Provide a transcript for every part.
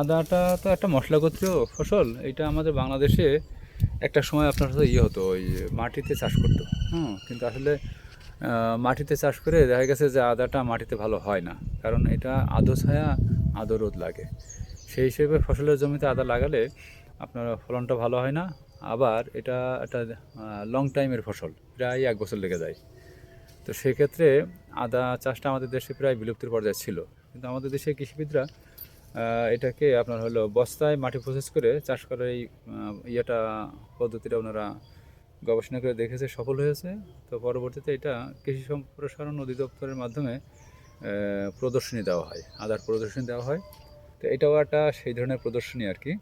আদাটা তো একটা মশলাগত ফসল। এটা আমাদের বাংলাদেশে একটা সময় আপনার হয়তো ইয়ে হতো, ওই মাটিতে চাষ করতো। হুম, কিন্তু আসলে মাটিতে চাষ করে দেখা গেছে যে আদাটা মাটিতে ভালো হয় না। কারণ এটা আদো ছায়া, আদো রোদ লাগে। সেই হিসেবে ফসলের জমিতে আদা লাগালে আপনার ফলনটা ভালো হয় না। আবার এটা একটা লং টাইমের ফসল, প্রায় এক বছর লেগে যায়। তো সেক্ষেত্রে আদা চাষটা আমাদের দেশে প্রায় বিলুপ্তির পর্যায়ে ছিল। কিন্তু আমাদের দেশে কৃষিবিদরা এটাকে আপনার হলো বস্তায় মাটি প্রসেস করে চাষ করার এই ইয়েটা পদ্ধতিটা ওনারা গবেষণা করে দেখেছে, সফল হয়েছে। তো পরবর্তীতে এটা কৃষি সম্প্রসারণ অধিদপ্তরের মাধ্যমে প্রদর্শনী দেওয়া হয় আদার প্রদর্শনী দেওয়া হয়। তো এটাও একটা সেই ধরনের প্রদর্শনী আর কি।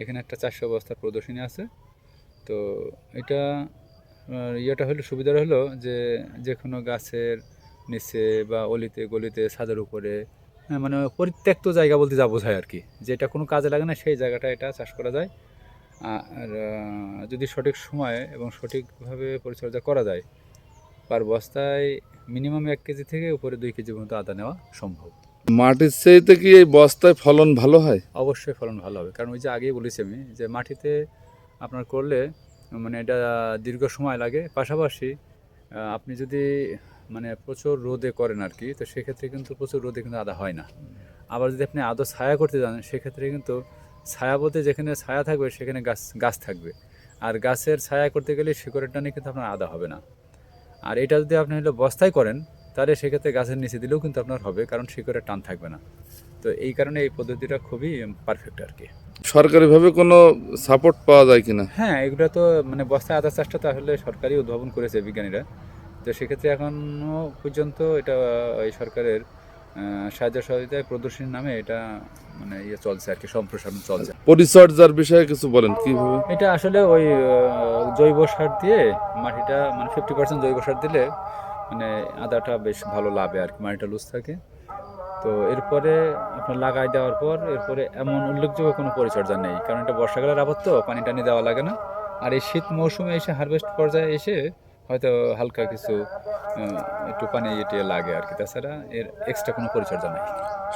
এখানে একটা চারশো বস্তার প্রদর্শনী আছে। তো এটা ইয়েটা হলো, সুবিধাটা হলো যে যে কোনো গাছের নিচে বা অলিতে, গলিতে, ছাদের উপরে মানে পরিত্যক্ত জায়গা বলতে যা বোঝায় আর কি। যেটা কোনো কাজে লাগে না সেই জায়গাটা এটা চাষ করা যায়। আর যদি সঠিক সময়ে এবং সঠিকভাবে পরিচর্যা করা যায় পার বস্তায় মিনিমাম এক কেজি থেকে উপরে দুই কেজি পর্যন্ত আদা নেওয়া সম্ভব। মাটির চাইতে কি এই বস্তায় ফলন ভালো হয়? অবশ্যই ফলন ভালো হবে। কারণ ওই যে আগেই বলেছি আমি যে মাটিতে আপনার করলে মানে এটা দীর্ঘ সময় লাগে। পাশাপাশি আপনি যদি মানে প্রচুর রোদে করেন আর কি তো সেক্ষেত্রে কিন্তু প্রচুর রোদে কিন্তু আদা হয় না। আবার যদি আপনি আদৌ ছায়া করতে যান সেক্ষেত্রে কিন্তু ছায়া বলতে যেখানে ছায়া থাকবে সেখানে গাছ গাছ থাকবে। আর গাছের ছায়া করতে গেলে শিকড়ের টানে কিন্তু আপনার আদা হবে না। আর এটা যদি আপনি হলো বস্তায় করেন তাহলে সেক্ষেত্রে গাছের নিচে দিলেও কিন্তু আপনার হবে কারণ শিকড়ের টান থাকবে না। তো এই কারণে এই পদ্ধতিটা খুবই পারফেক্ট আর কি। সরকারিভাবে কোনো সাপোর্ট পাওয়া যায় কিনা? হ্যাঁ এগুলো তো মানে বস্তায় আদা চাষটা তাহলে সরকারি উদ্ভাবন করেছে বিজ্ঞানীরা। তো সেক্ষেত্রে এখনও পর্যন্ত এটা এই সরকারের সাহায্য সহযোগিতায় প্রদর্শনীর নামে এটা মানে ইয়ে চলছে আর কি সম্প্রসারণ চলছে। পরিচর্যার বিষয়ে কিছু বলেন কীভাবে? এটা আসলে ওই জৈব সার দিয়ে মাটিটা মানে ফিফটি পার্সেন্ট জৈব সার দিলে মানে আদাটা বেশ ভালো লাভে আর কি মাটিটা লুজ থাকে। তো এরপরে আপনার লাগাই দেওয়ার পর এরপরে এমন উল্লেখযোগ্য কোনো পরিচর্যা নেই কারণ এটা বর্ষাকালের আবদ্ধ তো পানি টানি দেওয়া লাগে না। আর এই শীত মৌসুমে এসে হারভেস্ট পর্যায়ে এসে হয়তো হালকা কিছু একটু পানি এটি লাগে আর কি। তাছাড়া এর এক্সট্রা কোনো পরিচর্যা নেই।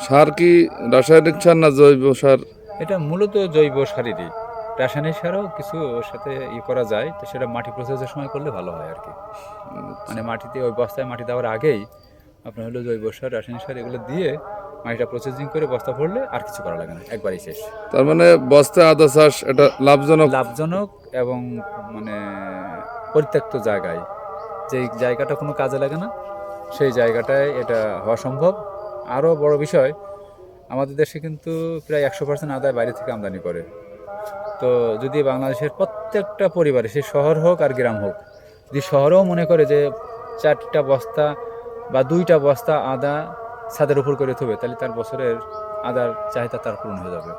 সার কি রাসায়নিক সার না জৈব সার? এটা মূলত জৈব সারেরই। রাসায়নিক সারও কিছু ওর সাথে ই করা যায় তো সেটা মাটি প্রসেসের সময় করলে ভালো হয় আর কি। মানে মাটিতে ওই বস্তায় মাটি দেওয়ার আগেই আপনার হলো জৈব সার রাসায়নিক সার এগুলো দিয়ে মাটিটা প্রসেসিং করে বস্তা ভরলে আর কিছু করা লাগে না একবারই শেষ। তার মানে বস্তা আদা চাষ এটা লাভজনক? লাভজনক এবং মানে পরিত্যক্ত জায়গায়। যে জায়গাটা কোনো কাজে লাগে না, সেই জায়গাটায় এটা হওয়া সম্ভব। আরও বড় বিষয়, আমাদের দেশে কিন্তু প্রায় একশো পার্সেন্ট আদায় বাইরে থেকে আমদানি করে। তো যদি বাংলাদেশের প্রত্যেকটা পরিবারে, সে শহর হোক আর গ্রাম হোক, যদি শহরেও মনে করে যে চারটা বস্তা বা দুইটা বস্তা আদা ছাদের উপর করে থবে, তাহলে তার বছরের আদার চাহিদা তার পূরণ হয়ে যাবে।